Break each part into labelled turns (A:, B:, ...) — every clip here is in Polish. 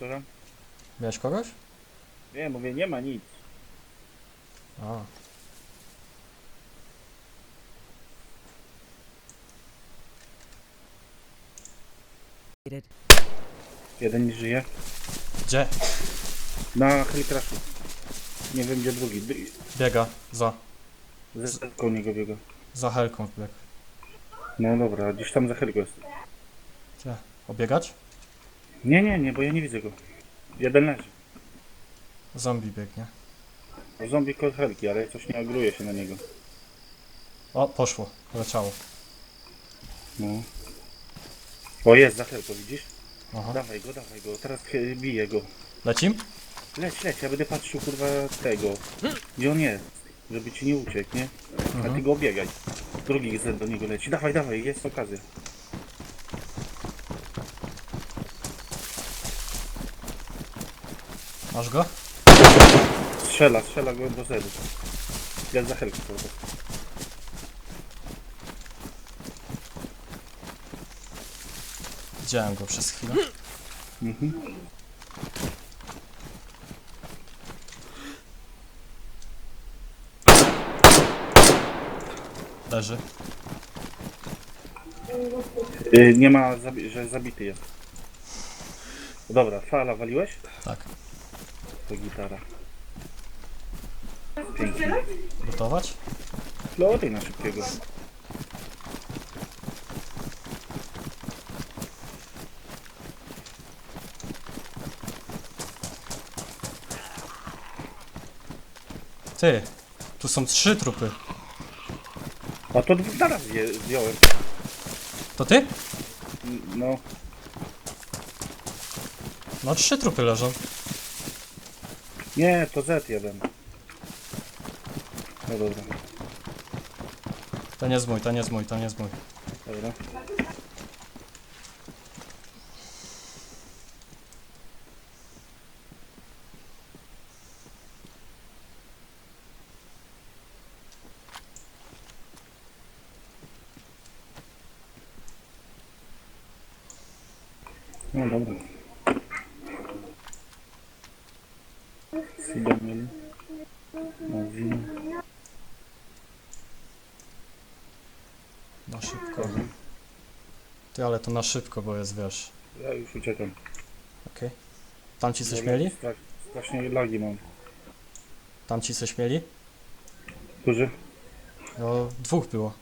A: Tam?
B: Miałeś kogoś?
A: Nie, mówię, nie ma nic.
B: A.
A: Jeden nie żyje.
B: Gdzie?
A: Na helikraszu. Nie wiem gdzie drugi.
B: Biega. Za.
A: Ze setką niego biega.
B: Za helką bieg.
A: No dobra, gdzieś tam za helką jest.
B: Gdzie? Obiegać?
A: Nie, nie, nie, bo ja nie widzę go. Jeden leży.
B: Zombie biegnie.
A: Zombie koło helki, ale coś nie agruje się na niego.
B: O, poszło. Leciało.
A: No. O, jest za helką, widzisz?
B: Aha.
A: Dawaj go, dawaj go. Teraz e, biję go.
B: Lecim?
A: Leć, leć, ja będę patrzył kurwa tego. Gdzie on jest? Żeby ci nie uciekł, nie? A ty
B: Mhm.
A: go obiegaj. Drugi z do niego leci. Dawaj, dawaj, jest okazja.
B: Masz go?
A: Strzela, strzela go do zedu. Jak za prostu.
B: Widziałem go przez chwilę.
A: Mhm.
B: Leży.
A: Y, nie ma, zabi- że zabity jest. Dobra, fala waliłeś?
B: Tak.
A: To gitara. Pięknie.
B: Gotować?
A: Lody na szybkiego.
B: Ty. Tu są trzy trupy.
A: A to dwóch naraz je- zdjąłem.
B: To ty?
A: No,
B: No trzy trupy leżą.
A: Nie, to Z1. No dobra,
B: To nie jest mój, to nie jest mój, to nie jest mój.
A: dobra. No dobra. Sidomil. Mazin.
B: Na szybko. Ty, ale to na szybko, bo jest, wiesz.
A: Ja już uciekam.
B: Okej. Tam ci coś
A: Bo
B: mieli?
A: Strach, strasznie lagi mam.
B: Tam ci coś mieli?
A: Którzy?
B: No, dwóch było.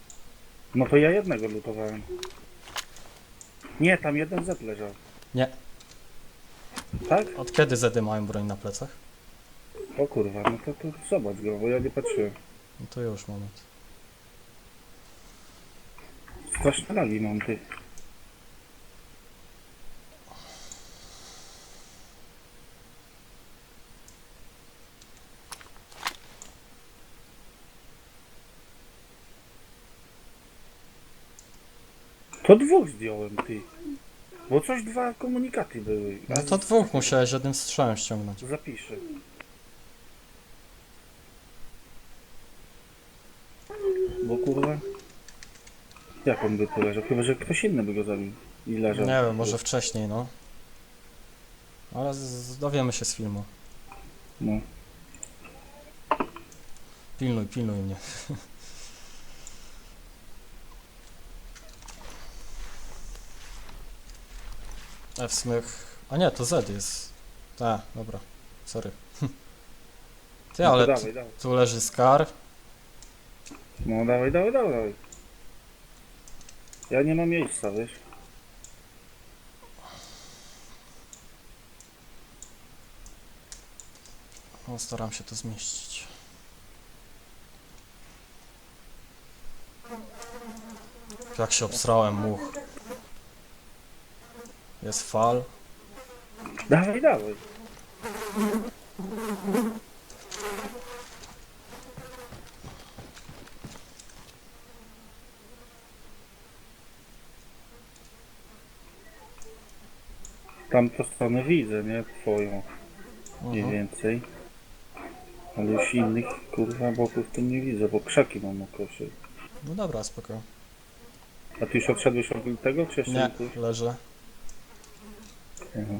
A: No to ja jednego lutowałem. Nie, tam jeden Z leżał.
B: Nie.
A: Tak?
B: Od kiedy Zedy mają broń na plecach?
A: O kurwa, no to, to zobacz go, bo ja nie patrzyłem.
B: No to już moment.
A: Straszne lagi mam, ty. To dwóch zdjąłem, ty. Bo coś dwa komunikaty były.
B: No to dwóch musiałeś jednym strzałem ściągnąć.
A: Zapiszę. Bo kurwa. Jak on by tu leżał? Chyba, że ktoś inny by go zabił. I leżał.
B: Nie wiem, może wcześniej, no. Ale z- z- dowiemy się z filmu.
A: No.
B: Pilnuj, pilnuj mnie. A w sumie... ch- A nie, to Z jest. A, dobra. Sorry. Ty,
A: no to
B: ale
A: dawaj,
B: tu,
A: dawaj.
B: tu leży Scar.
A: No dawaj, dawaj, dawaj. Ja nie mam miejsca, wiesz?
B: No, staram się to zmieścić. Jak się obsrałem, much. Jest fal.
A: Dawaj, dawaj. tamtą stronę widzę, nie? Twoją. Mniej
B: mhm.
A: więcej. Ale już innych kurwa boków tu nie widzę, bo krzaki mam na koszy.
B: No dobra, spoko.
A: A ty już odszedłeś od tego, czy jeszcze
B: Nie,
A: tu?
B: leżę.
A: Aha.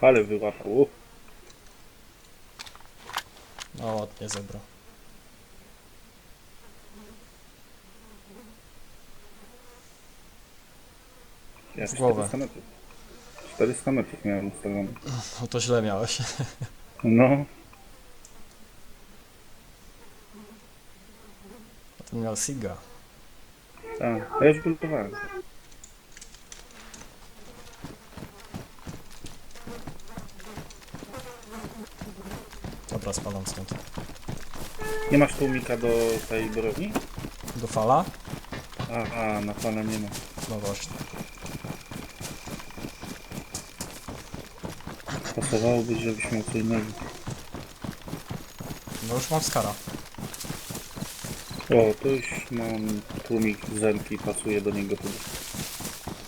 A: Ale wyłapał.
B: No ładnie zebrał.
A: Ja
B: W głowę.
A: 400 metrów. 400 metrów miałem ustawione.
B: No to źle miałeś.
A: No,
B: Potem miał Siga.
A: tak. A ja już bultowałem.
B: Dobra, spadam stąd.
A: Nie masz tłumika do tej broni?
B: Do fala?
A: A, a na pana nie ma.
B: No właśnie.
A: Pasowałoby, żebyś miał co innego.
B: No już mam skara.
A: O, to już mam tłumik Zenki, pasuje do niego tu.